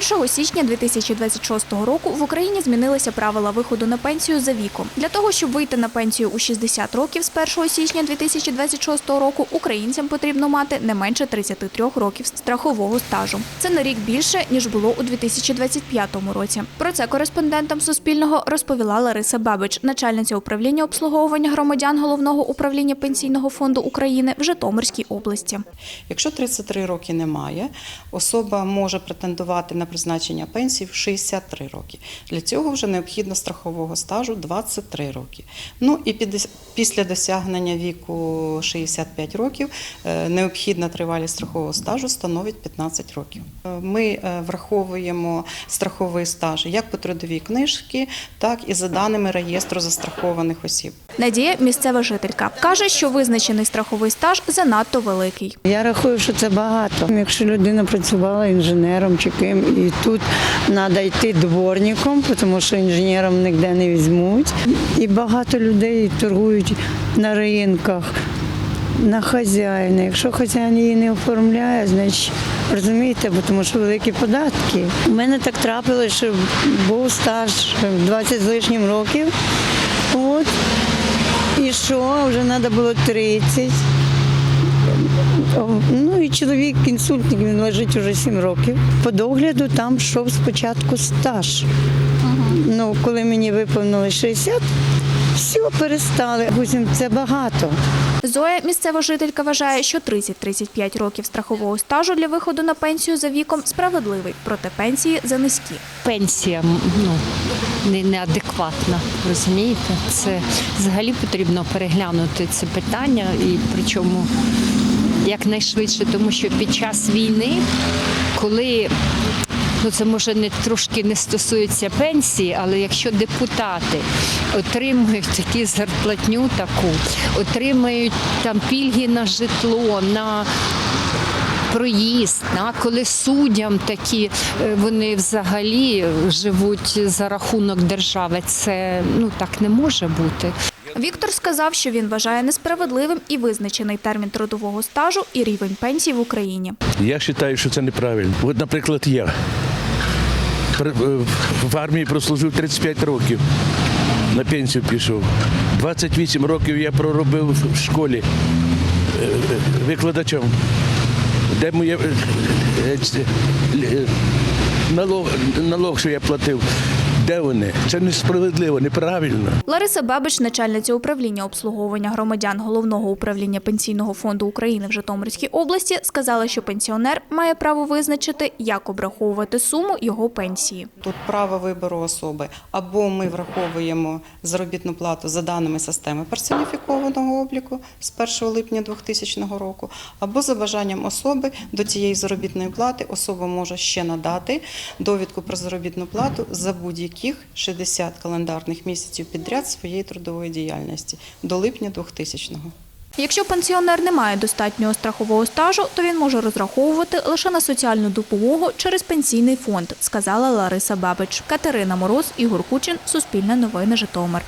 З 1 січня 2026 року в Україні змінилися правила виходу на пенсію за віком. Для того, щоб вийти на пенсію у 60 років з 1 січня 2026 року, українцям потрібно мати не менше 33 років страхового стажу. Це на рік більше, ніж було у 2025 році. Про це кореспондентам Суспільного розповіла Лариса Бабич, начальниця управління обслуговування громадян головного управління пенсійного фонду України в Житомирській області. Якщо 33 роки немає, особа може претендувати на призначення пенсії в 63 роки. Для цього вже необхідно страхового стажу 23 роки. Ну і після досягнення віку 65 років е, необхідна тривалість страхового стажу становить 15 років. Е, Ми е, враховуємо страховий стаж як по трудовій книжці, так і за даними реєстру застрахованих осіб. Надія місцева жителька каже, що визначений страховий стаж занадто великий. Я рахую, що це багато. Якщо людина працювала інженером чи ким, і тут треба йти дворником, тому що інженером ніде не візьмуть. І багато людей торгують на ринках, на хазяїна. Якщо хазяїн її не оформляє, значить розумієте, бо тому що великі податки. У мене так трапилося, що був стаж 20 з лишнім років. От. Вже треба було 30. Ну і чоловік інсультник, він лежить уже 7 років. По догляду там йшов спочатку стаж. Ну, коли мені виповнили 60, все перестали. Гусім, це багато. Зоя, місцева жителька, вважає, що 30-35 років страхового стажу для виходу на пенсію за віком справедливий, проте пенсії за низькі. пенсія ну, не, неадекватна, розумієте? Це взагалі потрібно переглянути це питання, і причому якнайшвидше, тому що під час війни, коли Ну, це може не трошки не стосується пенсії, але якщо депутати отримують такі зарплатню таку, отримають там пільги на житло, на проїзд, а коли суддям такі е, вони взагалі живуть за рахунок держави, це ну так не може бути. Віктор сказав, що він вважає несправедливим і визначений термін трудового стажу і рівень пенсій в Україні. Я вважаю, що це неправильно. От, наприклад, я е, в армії прослужив 35 років. На пенсію пішов. 28 років я проробив в школі е, викладачем. Де моє е, е, е, налог, налог, що я платив, де вони? Це несправедливо, неправильно. Лариса Бабич, начальниця управління обслуговування громадян головного управління пенсійного фонду України в Житомирській області, сказала, що пенсіонер має право визначити, як обраховувати суму його пенсії. Тут право вибору особи або ми враховуємо заробітну плату за даними системи персоніфікованого обліку з 1 липня 2000 року, або за бажанням особи до цієї заробітної плати особа може ще надати довідку про заробітну плату за будь-яких 60 календарних місяців підряд своєї трудової діяльності до липня 2000-го. Якщо пенсіонер не має достатнього страхового стажу, то він може розраховувати лише на соціальну допомогу через пенсійний фонд, сказала Лариса Бабич. Катерина Мороз, Ігор Кучин, Суспільне новини Житомир.